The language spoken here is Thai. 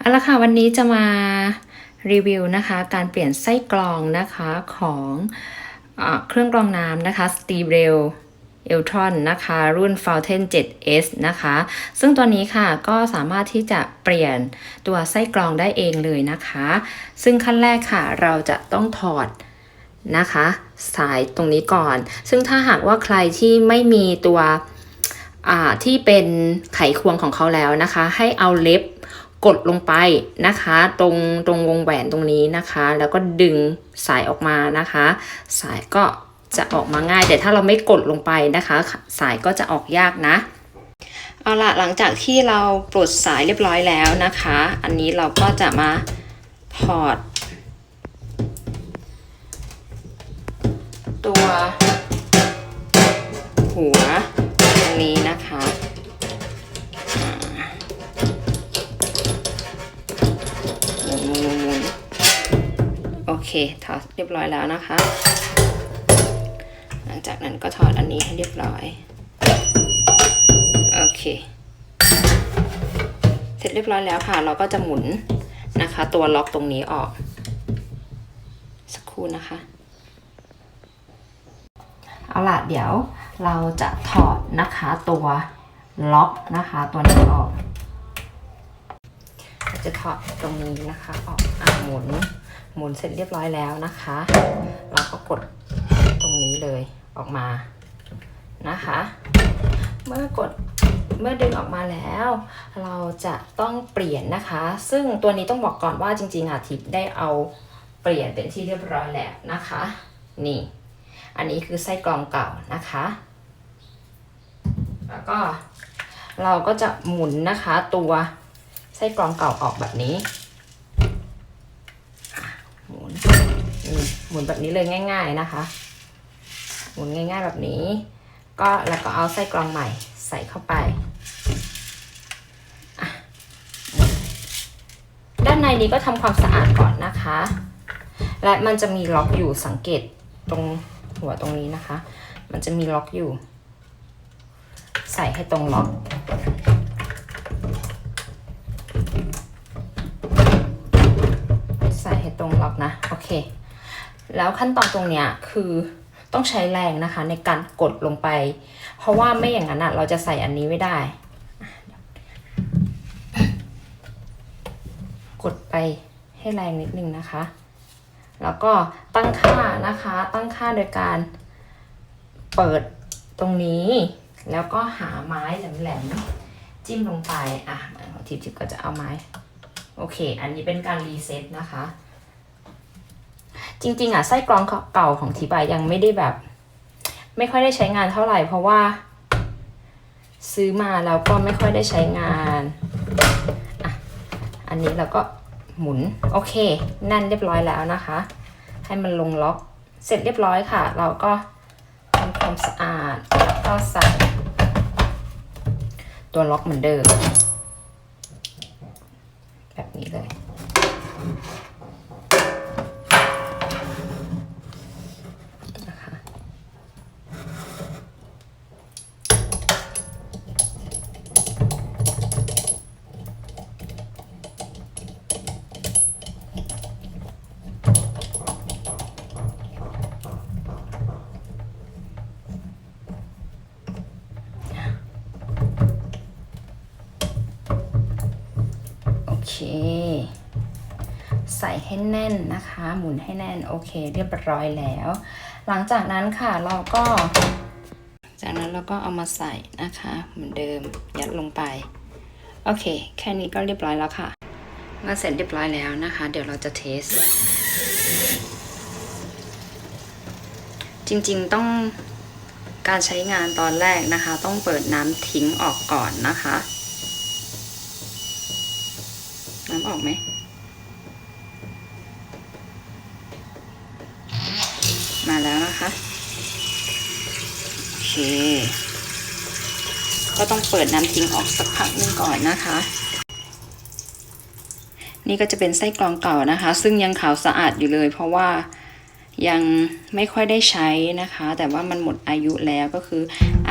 เอาละค่ะวันนี้จะมารีวิวนะคะ การเปลี่ยนไส้กรองนะคะของอเครื่องกรองน้ำนะคะ s t e r e l e l t r o n นนะคะ รุ่น Fountain 7S นะคะ ซึ่งตัวนี้ค่ะก็สามารถที่จะเปลี่ยนตัวไส้กรองได้เองเลยนะคะ ซึ่งขั้นแรกค่ะเราจะต้องถอดนะคะ สายตรงนี้ก่อน ซึ่งถ้าหากว่าใครที่ไม่มีตัวที่เป็นไขควงของเขาแล้วนะคะ ให้เอาเล็บ กดลงไปนะคะ ตรงตรงวงแหวนตรงนี้นะคะ แล้วก็ดึงสายออกมานะคะ สายก็จะออกมาง่าย แต่ถ้าเราไม่กดลงไปนะคะ สายก็จะออกยากนะเอาละหลังจากที่เราปลดสายเรียบร้อยแล้วนะคะ อันนี้เราก็จะมาถอด ตัว หัวตรงนี้นะคะ เคถอดเรียบร้อยแล้วนะคะ หลังจากนั้นก็ถอดอันนี้ให้เรียบร้อย โอเค เสร็จเรียบร้อยแล้วค่ะ เราก็จะหมุนนะคะ ตัวล็อกตรงนี้ออก สักครู่นะคะ เอาล่ะเดี๋ยวเราจะถอดนะคะตัวล็อกนะคะตัวนี้ออกเราจะถอดตรงนี้นะคะออกอ่าหมุน หมุนเสร็จเรียบร้อยแล้วนะคะ เราก็กดตรงนี้เลยออกมานะคะ เมื่อกดเมื่อดึงออกมาแล้ว เราจะต้องเปลี่ยนนะคะ ซึ่งตัวนี้ต้องบอกก่อนว่าจริงๆอาทิตย์ได้เอาเปลี่ยนเป็นที่เรียบร้อยแล้วนะคะ นี่ อันนี้คือไส้กรองเก่านะคะ แล้วก็เราก็จะหมุนนะคะตัวไส้กรองเก่าออกแบบนี้อะหมุนอืม หมุนแบบนี้เลยง่าย ๆนะคะ หมุนง่าย ๆ แบบนี้ ก็แล้วก็เอาไส้กรองใหม่ใส่เข้าไปด้านในนี้ก็ทำความสะอาดก่อนนะคะ และมันจะมีล็อกอยู่สังเกตตรงหัวตรงนี้นะคะ มันจะมีล็อกอยู่ ใส่ให้ตรงล็อก แล้วขั้นตอนตรงเนี้ยคือต้องใช้แรงนะคะ ในการกดลงไป เพราะว่าไม่อย่างนั้นอะเราจะใส่อันนี้ไม่ได้ กดไปให้แรงนิดนึงนะคะ แล้วก็ตั้งค่านะคะ ตั้งค่าโดยการเปิดตรงนี้ แล้วก็หาไม้แหลมๆจิ้มลงไป อะของทิพย์ทิพย์ก็จะเอาไม้ โอเค อันนี้เป็นการรีเซ็ตนะคะ จริง ๆ อะไส้กรองเก่าของทีบายยังไม่ได้แบบ ไม่ค่อยได้ใช้งานเท่าไหร่ เพราะว่า ซื้อมาแล้วก็ไม่ค่อยได้ใช้งานอะอันนี้เราก็หมุนโอเคแน่นเรียบร้อยแล้วนะคะ ให้มันลงล็อกเสร็จเรียบร้อยค่ะ เราก็ทำความสะอาดแล้วก็ใส่ตัวล็อกเหมือนเดิม แบบนี้เลย เค ใส่ให้แน่นนะคะ หมุนให้แน่น โอเค เรียบร้อยแล้ว หลังจากนั้นค่ะเราก็ จากนั้นเราก็เอามาใส่นะคะ เหมือนเดิม ยัดลงไป โอเค แค่นี้ก็เรียบร้อยแล้วค่ะเมื่อเสร็จเรียบร้อยแล้วนะคะ เดี๋ยวเราจะเทส จริงๆต้องการใช้งานตอนแรกนะคะ ต้องเปิดน้ำทิ้งออกก่อนนะคะ น้ำ ออกไหมมาแล้วนะคะโอเค ก็ต้องเปิดน้ำทิ้งออกสักพักนึงก่อนนะคะ นี่ก็จะเป็นไส้กรองเก่านะคะ ซึ่งยังขาวสะอาดอยู่เลย เพราะว่ายังไม่ค่อยได้ใช้นะคะ แต่ว่ามันหมดอายุแล้วก็คือ